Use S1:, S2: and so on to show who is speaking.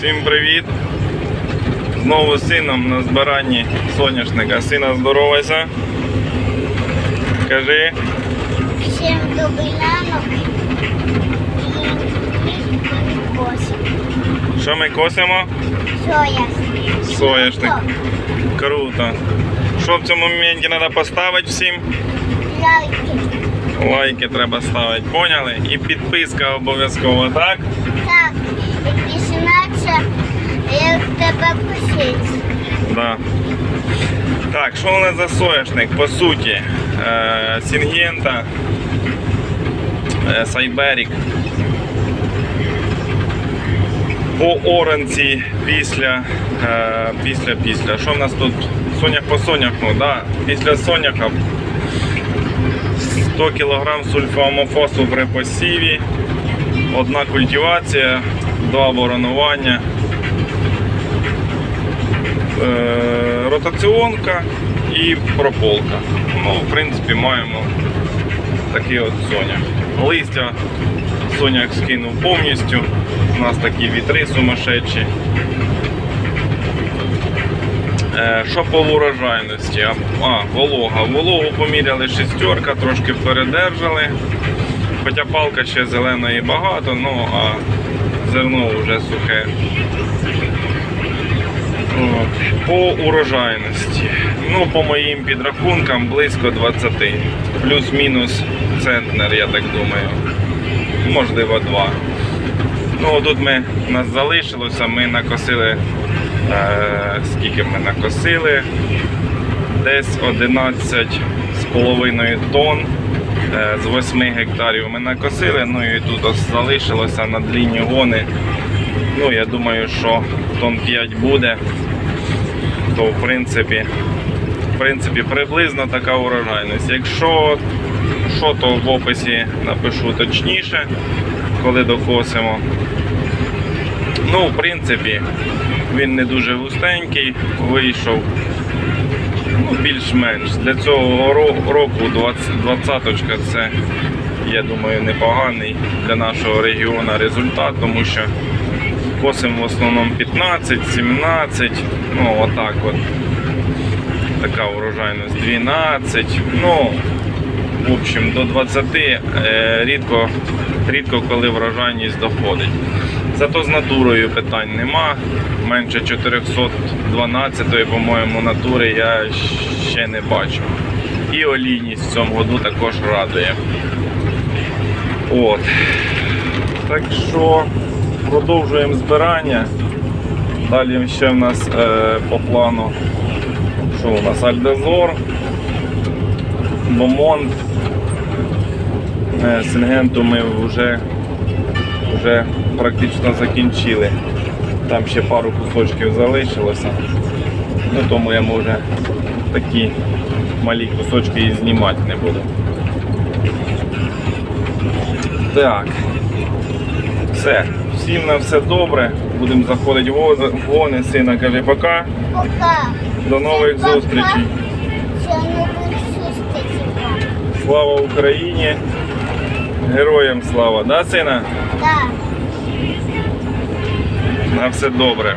S1: Всім привіт! Знову з сином на збиранні соняшника. Сина здоровайся. Кажи,
S2: Всем добрый ранок.
S1: Що ми косимо?
S2: Соя.
S1: Соняшник. Круто. Що в цьому моменті треба поставити всім?
S2: Лайки.
S1: Лайки треба ставити, поняли? І підписка обов'язково, так?
S2: Як тебе косить.
S1: Да. Так, що у нас за соняшник? По суті, е, Сінгента, е, Сайберік. По оранці після, е, після, після. Що в нас тут? Сонях по соняху, да. Після соняха 100 кг сульфоамофосу при посіві, одна культивація, два воронування. Е, ротаціонка і прополка. Ну, в принципі, маємо такий от соняк. Листя соняк скинув повністю. У нас такі вітри сумасшедші. Е, Що по урожайності? А, волога. Вологу поміряли шестерка, трошки передержали. Хоча палка ще зеленої багато, ну а зерно вже сухе. По урожайності. Ну, по моїм підрахункам, близько 20. Плюс-мінус центнер, я так думаю. Можливо, 2. Ну, тут ми нас залишилося, ми накосили. Е, скільки ми накосили? Десь 11,5 тонн. Е, з 8 гектарів ми накосили, ну і тут залишилося на длінні гони. Ну, я думаю, що тонн 5 буде, то в принципі, в принципі приблизно така урожайність. Якщо що, то в описі напишу точніше, коли докосимо. Ну, в принципі, він не дуже густенький, вийшов ну, більш-менш. Для цього року 20-ка це, я думаю, непоганий для нашого регіону результат, тому що косимо в основному 15, 17, ну отак от. Така урожайність 12. Ну, в общем, до 20 е, рідко, рідко коли врожайність доходить. Зато з натурою питань нема. Менше 412, по-моєму, натури я ще не бачу. І олійність в цьому году також радує. От. Так що продовжуємо збирання. Далі ще в нас е, по плану, що у нас Альдезор, Бомонт. Е, Сингенту ми вже, вже практично закінчили. Там ще пару кусочків залишилося. Ну, тому я може такі малі кусочки і знімати не буду. Так. Все. Всім на все добре. Будемо заходити в гони- Сина каже пока.
S2: Пока.
S1: До нових
S2: Пока. зустрічей.
S1: Слава Україні! Героям слава, да, сина?
S2: Так.
S1: На все добре.